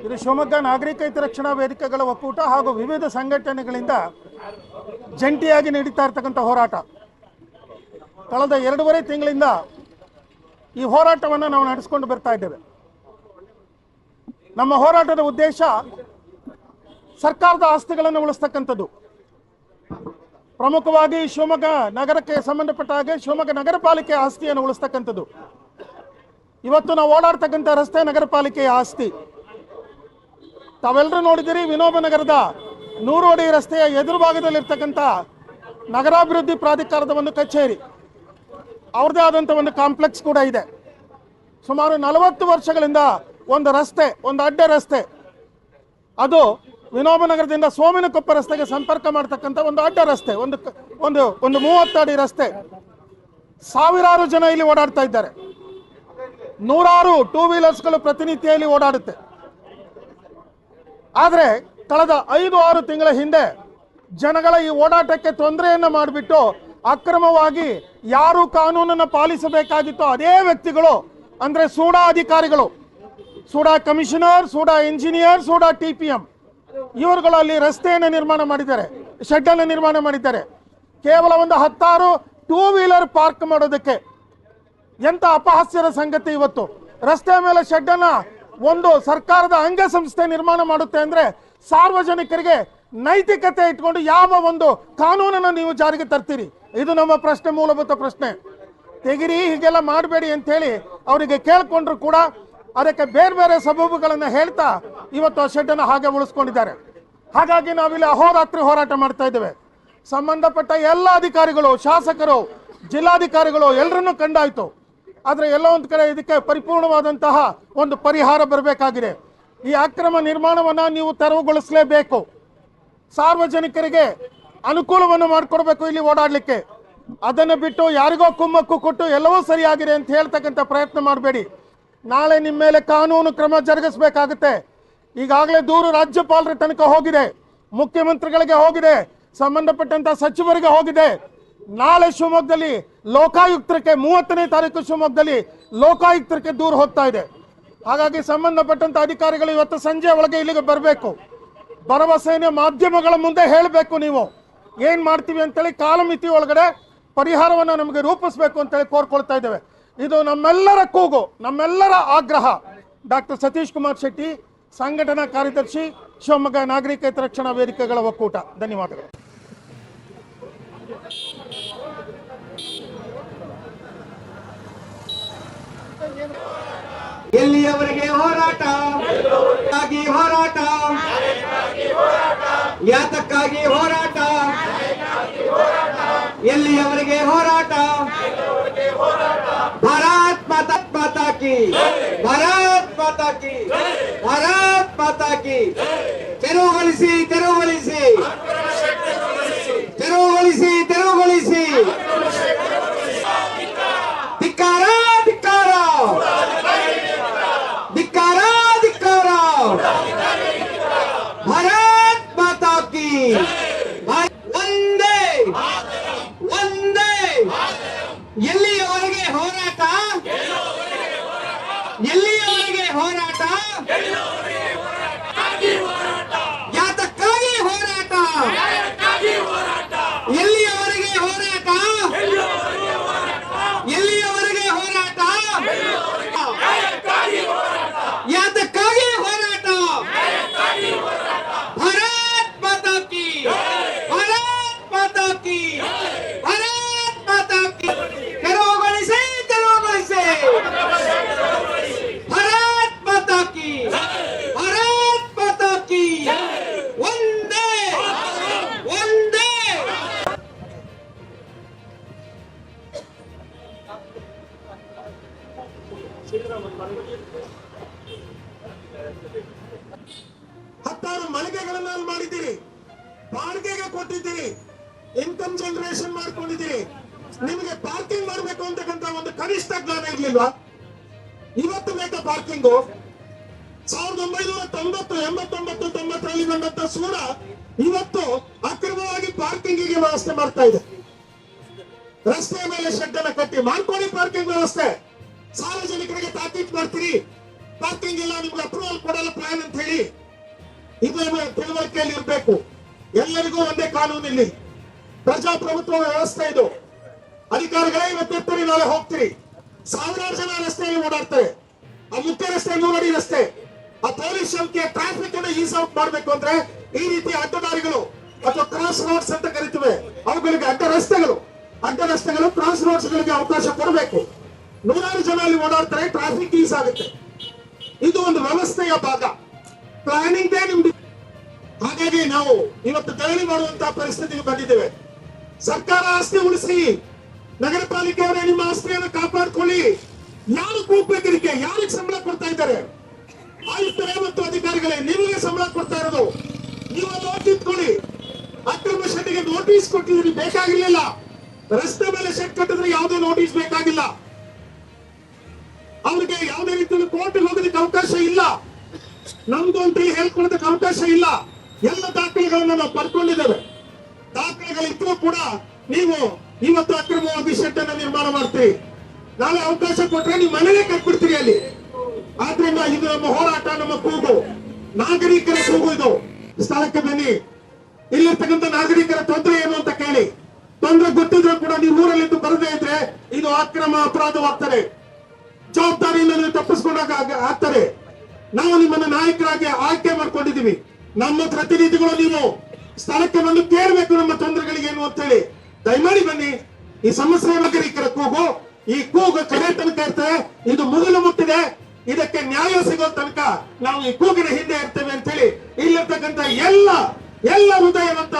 ಇದು ಶಿವಮೊಗ್ಗ ನಾಗರಿಕ ಹಿತರಕ್ಷಣಾ ವೇದಿಕೆಗಳ ಒಕ್ಕೂಟ ಹಾಗೂ ವಿವಿಧ ಸಂಘಟನೆಗಳಿಂದ ಜಂಟಿಯಾಗಿ ನಡೀತಾ ಇರ್ತಕ್ಕಂಥ ಹೋರಾಟ. ಕಳೆದ ಎರಡೂವರೆ ತಿಂಗಳಿಂದ ಈ ಹೋರಾಟವನ್ನು ನಾವು ನಡೆಸ್ಕೊಂಡು ಬರ್ತಾ ಇದ್ದೇವೆ. ನಮ್ಮ ಹೋರಾಟದ ಉದ್ದೇಶ ಸರ್ಕಾರದ ಆಸ್ತಿಗಳನ್ನು ಉಳಿಸ್ತಕ್ಕಂಥದ್ದು. ಪ್ರಮುಖವಾಗಿ ಶಿವಮೊಗ್ಗ ನಗರಕ್ಕೆ ಸಂಬಂಧಪಟ್ಟ ಹಾಗೆ ಶಿವಮೊಗ್ಗ ನಗರ ಪಾಲಿಕೆ ಆಸ್ತಿಯನ್ನು ಉಳಿಸ್ತಕ್ಕಂಥದ್ದು. ಇವತ್ತು ನಾವು ಓಡಾಡ್ತಕ್ಕಂಥ ರಸ್ತೆ ನಗರ ಪಾಲಿಕೆಯ ಆಸ್ತಿ. ತಾವೆಲ್ಲರೂ ನೋಡಿದಿರಿ ವಿನೋಬ ನಗರದ ಅಡಿ ರಸ್ತೆಯ ಎದುರು ಭಾಗದಲ್ಲಿರ್ತಕ್ಕಂಥ ನಗರಾಭಿವೃದ್ಧಿ ಪ್ರಾಧಿಕಾರದ ಒಂದು ಕಚೇರಿ. ಅವ್ರದೇ ಆದಂಥ ಒಂದು ಕಾಂಪ್ಲೆಕ್ಸ್ ಕೂಡ ಇದೆ. ಸುಮಾರು ನಲವತ್ತು ವರ್ಷಗಳಿಂದ ಒಂದು ರಸ್ತೆ, ಒಂದು ಅಡ್ಡ ರಸ್ತೆ. ಅದು ವಿನೋಬನಗರದಿಂದ ಸೋಮಿನಕೊಪ್ಪ ರಸ್ತೆಗೆ ಸಂಪರ್ಕ ಮಾಡ್ತಕ್ಕಂಥ ಒಂದು ಅಡ್ಡ ರಸ್ತೆ, ಒಂದು ಒಂದು ಒಂದು ಅಡಿ ರಸ್ತೆ. ಸಾವಿರಾರು ಜನ ಇಲ್ಲಿ ಓಡಾಡ್ತಾ ಇದ್ದಾರೆ. ನೂರಾರು ಟೂ ವೀಲರ್ಸ್ಗಳು ಪ್ರತಿನಿತ್ಯ ಇಲ್ಲಿ ಓಡಾಡುತ್ತೆ. ಆದರೆ ಕಳೆದ ಐದು ಆರು ತಿಂಗಳ ಹಿಂದೆ ಜನಗಳ ಈ ಓಡಾಟಕ್ಕೆ ತೊಂದರೆಯನ್ನು ಮಾಡಿಬಿಟ್ಟು ಅಕ್ರಮವಾಗಿ ಯಾರು ಕಾನೂನನ್ನು ಪಾಲಿಸಬೇಕಾಗಿತ್ತೋ ಅದೇ ವ್ಯಕ್ತಿಗಳು, ಅಂದರೆ ಸೂಡಾ ಅಧಿಕಾರಿಗಳು, SUDA commissioner, SUDA engineer, SUDA T P M ಇವರುಗಳು ಅಲ್ಲಿ ರಸ್ತೆಯನ್ನು ನಿರ್ಮಾಣ ಮಾಡಿದ್ದಾರೆ ಶೆಡ್ ಅನ್ನು ನಿರ್ಮಾಣ ಮಾಡಿದ್ದಾರೆ. ಕೇವಲ ಒಂದು ಹತ್ತಾರು ಟೂ ವೀಲರ್ ಪಾರ್ಕ್ ಮಾಡೋದಕ್ಕೆ ಎಂತ ಅಪಹಾಸ್ಯದ ಸಂಗತಿ ಇವತ್ತು? ರಸ್ತೆ ಮೇಲೆ ಶೆಡ್ ಒಂದು ಸರ್ಕಾರದ ಅಂಗಸಂಸ್ಥೆ ನಿರ್ಮಾಣ ಮಾಡುತ್ತೆ ಅಂದ್ರೆ ಸಾರ್ವಜನಿಕರಿಗೆ ನೈತಿಕತೆ ಇಟ್ಕೊಂಡು ಯಾವ ಒಂದು ಕಾನೂನನ್ನು ನೀವು ಜಾರಿಗೆ ತರ್ತೀರಿ? ಇದು ನಮ್ಮ ಪ್ರಶ್ನೆ, ಮೂಲಭೂತ ಪ್ರಶ್ನೆ. ತೆಗಿರಿ, ಹೀಗೆಲ್ಲ ಮಾಡಬೇಡಿ ಅಂತ ಹೇಳಿ ಅವರಿಗೆ ಕೇಳಿಕೊಂಡ್ರು ಕೂಡ ಅದಕ್ಕೆ ಬೇರೆ ಬೇರೆ ಸಬೂಬುಗಳನ್ನು ಹೇಳ್ತಾ ಇವತ್ತು ಆ ಶೆಡ್ ಅನ್ನು ಹಾಗೆ ಉಳಿಸ್ಕೊಂಡಿದ್ದಾರೆ. ಹಾಗಾಗಿ ನಾವಿಲ್ಲಿ ಅಹೋರಾತ್ರಿ ಹೋರಾಟ ಮಾಡ್ತಾ ಇದ್ದೇವೆ. ಸಂಬಂಧಪಟ್ಟ ಎಲ್ಲ ಅಧಿಕಾರಿಗಳು, ಶಾಸಕರು, ಜಿಲ್ಲಾಧಿಕಾರಿಗಳು ಎಲ್ಲರನ್ನೂ ಕಂಡಾಯ್ತು. ಆದರೆ ಎಲ್ಲೋ ಒಂದು ಕಡೆ ಇದಕ್ಕೆ ಪರಿಪೂರ್ಣವಾದಂತಹ ಒಂದು ಪರಿಹಾರ ಬರಬೇಕಾಗಿದೆ. ಈ ಅಕ್ರಮ ನಿರ್ಮಾಣವನ್ನು ನೀವು ತೆರವುಗೊಳಿಸಲೇಬೇಕು. ಸಾರ್ವಜನಿಕರಿಗೆ ಅನುಕೂಲವನ್ನು ಮಾಡಿಕೊಡ್ಬೇಕು ಇಲ್ಲಿ ಓಡಾಡಲಿಕ್ಕೆ. ಅದನ್ನು ಬಿಟ್ಟು ಯಾರಿಗೋ ಕುಮ್ಮಕ್ಕು ಕೊಟ್ಟು ಎಲ್ಲವೂ ಸರಿಯಾಗಿದೆ ಅಂತ ಹೇಳ್ತಕ್ಕಂಥ ಪ್ರಯತ್ನ ಮಾಡಬೇಡಿ. ನಾಳೆ ನಿಮ್ಮ ಮೇಲೆ ಕಾನೂನು ಕ್ರಮ ಜರುಗಿಸಬೇಕಾಗುತ್ತೆ. ಈಗಾಗಲೇ ದೂರು ರಾಜ್ಯಪಾಲರ ತನಕ ಹೋಗಿದೆ. ಮುಖ್ಯಮಂತ್ರಿಗಳಿಗೆ ಹೋಗಿದೆ. ಸಂಬಂಧಪಟ್ಟಂಥ ಸಚಿವರಿಗೆ ಹೋಗಿದೆ. ನಾಳೆ ಶಿವಮೊಗ್ಗದಲ್ಲಿ ಲೋಕಾಯುಕ್ತಕ್ಕೆ ಮೂವತ್ತನೇ ತಾರೀಕು ಶಿವಮೊಗ್ಗದಲ್ಲಿ ಲೋಕಾಯುಕ್ತಕ್ಕೆ ದೂರು ಹೋಗ್ತಾ ಇದೆ. ಹಾಗಾಗಿ ಸಂಬಂಧಪಟ್ಟಂತ ಅಧಿಕಾರಿಗಳು ಇವತ್ತು ಸಂಜೆ ಒಳಗೆ ಇಲ್ಲಿಗೆ ಬರಬೇಕು. ಭರವಸೆಯನ್ನು ಮಾಧ್ಯಮಗಳ ಮುಂದೆ ಹೇಳಬೇಕು ನೀವು. ಏನ್ ಮಾಡ್ತೀವಿ ಅಂತೇಳಿ ಕಾಲಮಿತಿ ಒಳಗಡೆ ಪರಿಹಾರವನ್ನು ನಮಗೆ ರೂಪಿಸಬೇಕು ಅಂತೇಳಿ ಕೋರ್ಕೊಳ್ತಾ ಇದ್ದೇವೆ. ಇದು ನಮ್ಮೆಲ್ಲರ ಕೂಗು, ನಮ್ಮೆಲ್ಲರ ಆಗ್ರಹ. ಡಾಕ್ಟರ್ ಸತೀಶ್ ಕುಮಾರ್ ಶೆಟ್ಟಿ, ಸಂಘಟನಾ ಕಾರ್ಯದರ್ಶಿ, ಶಿವಮೊಗ್ಗ ನಾಗರಿಕ ರಕ್ಷಣಾ ವೇದಿಕೆಗಳ ಒಕ್ಕೂಟ. ಧನ್ಯವಾದಗಳು. ಎಲ್ಲಿಯವರೆಗೆ ಹೋರಾಟ ಯಾತಕ್ಕಾಗಿ ಹೋರಾಟ ಯಾತಕ್ಕಾಗಿ ಹೋರಾಟ ಎಲ್ಲಿಯವರೆಗೆ ಹೋರಾಟ ಭಾರತ್ ಮಾತಾ ಮಾತಾ ಕಿ ಭಾರತ್ ಮಾತಾ ಕಿ ಭಾರತ್ ಮಾತಾ ಕಿ ತೆರವುಗೊಳಿಸಿ ತೆರವುಗೊಳಿಸಿ ತೆರವುಗೊಳಿಸಿ ತೆರವುಗೊಳಿಸಿ ಧಿಕ್ಕಾರ ಧಿಕ್ಕಾರ. ಧಿಕ್ಕಾರ ಧಿಕ್ಕಾರ. ಭಾರತ್ ಮಾತಾ ಕಿ. ಭಾರತ್- ಒಂದೇ. ಒಂದೇ. ಎಲ್ಲಿಯವರೆಗೆ ಎಲ್ಲಿಯವರೆಗೆ ಅಲ್ಲಿ ಮಾಡಿದ್ದೀರಿ. ಬಾಡಿಗೆಗೆ ಕೊಟ್ಟಿದ್ದೀರಿ. ಇನ್ಕಮ್ ಜನರೇಷನ್ ಮಾಡ್ಕೊಂಡಿದ್ದೀರಿ. ನಿಮಗೆ ಪಾರ್ಕಿಂಗ್ ಮಾಡಬೇಕು ಅಂತಕ್ಕಂತ ಒಂದು ಕನಿಷ್ಠ ಜ್ಞಾನ ಇರ್ಲಿಲ್ವಾ? ಇವತ್ತು ಬೇಕಾ ಪಾರ್ಕಿಂಗು? ಸಾವಿರದ ಒಂಬೈನೂರ ತೊಂಬತ್ತು, ಎಂಬತ್ತೊಂಬತ್ತು, ತೊಂಬತ್ತರಲ್ಲಿ ಬಂದಂತ ಸೂರ ಇವತ್ತು ಅಕ್ರಮವಾಗಿ ಪಾರ್ಕಿಂಗಿಗೆ ವ್ಯವಸ್ಥೆ ಮಾಡ್ತಾ ಇದೆ. ರಸ್ತೆಯ ಮೇಲೆ ಶೆಡ್ ಅನ್ನ ಕಟ್ಟಿ ಮಾಡ್ಕೊಳ್ಳಿ ಪಾರ್ಕಿಂಗ್ ವ್ಯವಸ್ಥೆ. ಸಾರ್ವಜನಿಕರಿಗೆ ತಾಕೀತು ಮಾಡ್ತೀರಿ. ಪಾರ್ಕಿಂಗ್ ಇಲ್ಲ, ನಿಮ್ಗೆ ಅಪ್ರೂವಲ್ ಕೊಡಲ್ಲ ಪ್ಲಾನ್ ಅಂತ ಹೇಳಿ. ಇದನ್ನು ತಿಳುವಳಿಕೆಯಲ್ಲಿ ಇರಬೇಕು. ಎಲ್ಲರಿಗೂ ಒಂದೇ ಕಾನೂನು ಇಲ್ಲಿ. ಪ್ರಜಾಪ್ರಭುತ್ವ ವ್ಯವಸ್ಥೆ ಇದು. ಅಧಿಕಾರಿಗಳೇ ಇವತ್ತಿರ್ತೀರಿ ನಾಳೆ ಹೋಗ್ತೀರಿ. ಸಾವಿರಾರು ಜನ ರಸ್ತೆಯಲ್ಲಿ ಓಡಾಡ್ತಾರೆ. ಆ ಮುಖ್ಯ ರಸ್ತೆ ನೂರಡಿ ರಸ್ತೆ. ಆ ಪೊಲೀಸ್ ಸಂಖ್ಯೆ ಟ್ರಾಫಿಕ್ ಅನ್ನು ಈಸ್ ಔಟ್ ಮಾಡಬೇಕು ಅಂದ್ರೆ ಈ ರೀತಿ ಅಡ್ಡದಾರಿಗಳು ಅಥವಾ ಕ್ರಾಸ್ ರೋಡ್ಸ್ ಅಂತ ಕರಿತೇವೆ. ಅವುಗಳಿಗೆ ಅಡ್ಡ ರಸ್ತೆಗಳು. ಅಡ್ಡ ರಸ್ತೆಗಳು ಕ್ರಾಸ್ ರೋಡ್ಸ್ ಗಳಿಗೆ ಅವಕಾಶ ಕೊಡಬೇಕು. ನೂರಾರು ಜನ ಅಲ್ಲಿ ಓಡಾಡ್ತಾರೆ ಟ್ರಾಫಿಕ್ ಈಸ್ ಆಗುತ್ತೆ. ಇದು ಒಂದು ವ್ಯವಸ್ಥೆಯ ಭಾಗ. ಪ್ಲಾನಿಂಗ್ ನಿಮ್ದು ಹಾಗಾಗಿ ನಾವು ಇವತ್ತು ಧರಣಿ ಮಾಡುವಂತಹ ಪರಿಸ್ಥಿತಿಗೆ ಬಂದಿದ್ದೇವೆ. ಸರ್ಕಾರ ಆಸ್ತಿ ಉಳಿಸಿ, ನಗರ ಪಾಲಿಕೆಯವರೇ ನಿಮ್ಮ ಆಸ್ತಿಯನ್ನು ಕಾಪಾಡ್ಕೊಳ್ಳಿ. ಯಾರು ಕೂಗ್ಬೇಕಿದಕ್ಕೆ ಯಾರಿಗೆ ಸಂಬಳ ಕೊಡ್ತಾ ಇದ್ದಾರೆ? ಆಯುಕ್ತರೇ ಮತ್ತು ಅಧಿಕಾರಿಗಳೇ ನಿಮಗೆ ಸಂಬಳ ಕೊಡ್ತಾ ಇರೋದು. ನೀವು ನೋಡ್ತಿದ್ಕೊಳ್ಳಿ ಅಕ್ರಮ ಶೆಡ್ಗೆ ನೋಟಿಸ್ ಕೊಟ್ಟಿದ್ರಿ ಬೇಕಾಗಿರ್ಲಿಲ್ಲ. ರಸ್ತೆ ಮೇಲೆ ಶೆಡ್ ಕಟ್ಟಿದ್ರೆ ಯಾವುದೇ ನೋಟಿಸ್ ಬೇಕಾಗಿಲ್ಲ. ಅವ್ರಿಗೆ ಯಾವುದೇ ರೀತಿಯಲ್ಲಿ ಕೋರ್ಟ್ ಹೋಗೋದಕ್ಕೆ ಅವಕಾಶ ಇಲ್ಲ. ನಮ್ದು ಅಂತ ಹೇಳ್ಕೊಳ್ಳೋದಕ್ಕೆ ಅವಕಾಶ ಇಲ್ಲ. ಎಲ್ಲ ದಾಖಲೆಗಳನ್ನ ನಾವು ಪಡ್ಕೊಂಡಿದ್ದೇವೆ. ದಾಖಲೆಗಳಿದ್ರೂ ಕೂಡ ನೀವು ಇವತ್ತು ಅಕ್ರಮವಾಗಿ ಶೆಡ್ ಅನ್ನ ನಿರ್ಮಾಣ ಮಾಡ್ತೀರಿ. ನಾಳೆ ಅವಕಾಶ ಕೊಟ್ರೆ ನೀವು ಮನೇಲೆ ಕಟ್ಬಿಡ್ತೀರಿ ಅಲ್ಲಿ. ಆದ್ರಿಂದ ಇದು ನಮ್ಮ ಹೋರಾಟ, ನಮ್ಮ ಕೂಗು. ನಾಗರಿಕರ ಕೂಗು ಇದು. ಸ್ಥಳಕ್ಕೆ ಬನ್ನಿ. ಇಲ್ಲಿರ್ತಕ್ಕಂಥ ನಾಗರಿಕರ ತೊಂದರೆ ಏನು ಅಂತ ಕೇಳಿ. ತೊಂದರೆ ಗೊತ್ತಿದ್ರು ಕೂಡ ನೀವು ಊರಲ್ಲಿದ್ದು ಬರದೇ ಇದ್ರೆ ಇದು ಅಕ್ರಮ ಅಪರಾಧವಾಗ್ತದೆ. ನೀವು ತಪ್ಪಿಸ್ಕೊಂಡಾಗ ಆಗ- ಆಗ್ತದೆ. ನಾವು ನಿಮ್ಮನ್ನ ನಾಯಕರಾಗಿ ಆಯ್ಕೆ ಮಾಡ್ಕೊಂಡಿದೀವಿ ನಮ್ಮ ಪ್ರತಿನಿಧಿಗಳು ನೀವು ಸ್ಥಳಕ್ಕೆ ಬಂದು ಕೇಳಬೇಕು ನಮ್ಮ ತೊಂದರೆಗಳಿಗೆ ಏನು ಅಂತ ಹೇಳಿ. ದಯಮಾಡಿ ಬನ್ನಿ. ಈ ಸಮಸ್ಯೆ ನಾಗರಿಕರ ಕೂಗು. ಈ ಕೂಗು ಕಡೆ ತನಕ ಇರ್ತದೆ. ಇದು ಮುಗಿಲು ಮುಟ್ಟಿದೆ. ಇದಕ್ಕೆ ನ್ಯಾಯ ಸಿಗೋ ತನಕ ನಾವು ಈ ಕೂಗಿನ ಹಿಂದೆ ಇರ್ತೇವೆ ಅಂತ ಹೇಳಿ. ಇಲ್ಲಿರ್ತಕ್ಕಂಥ ಎಲ್ಲ ಎಲ್ಲ ಹೃದಯವಂತ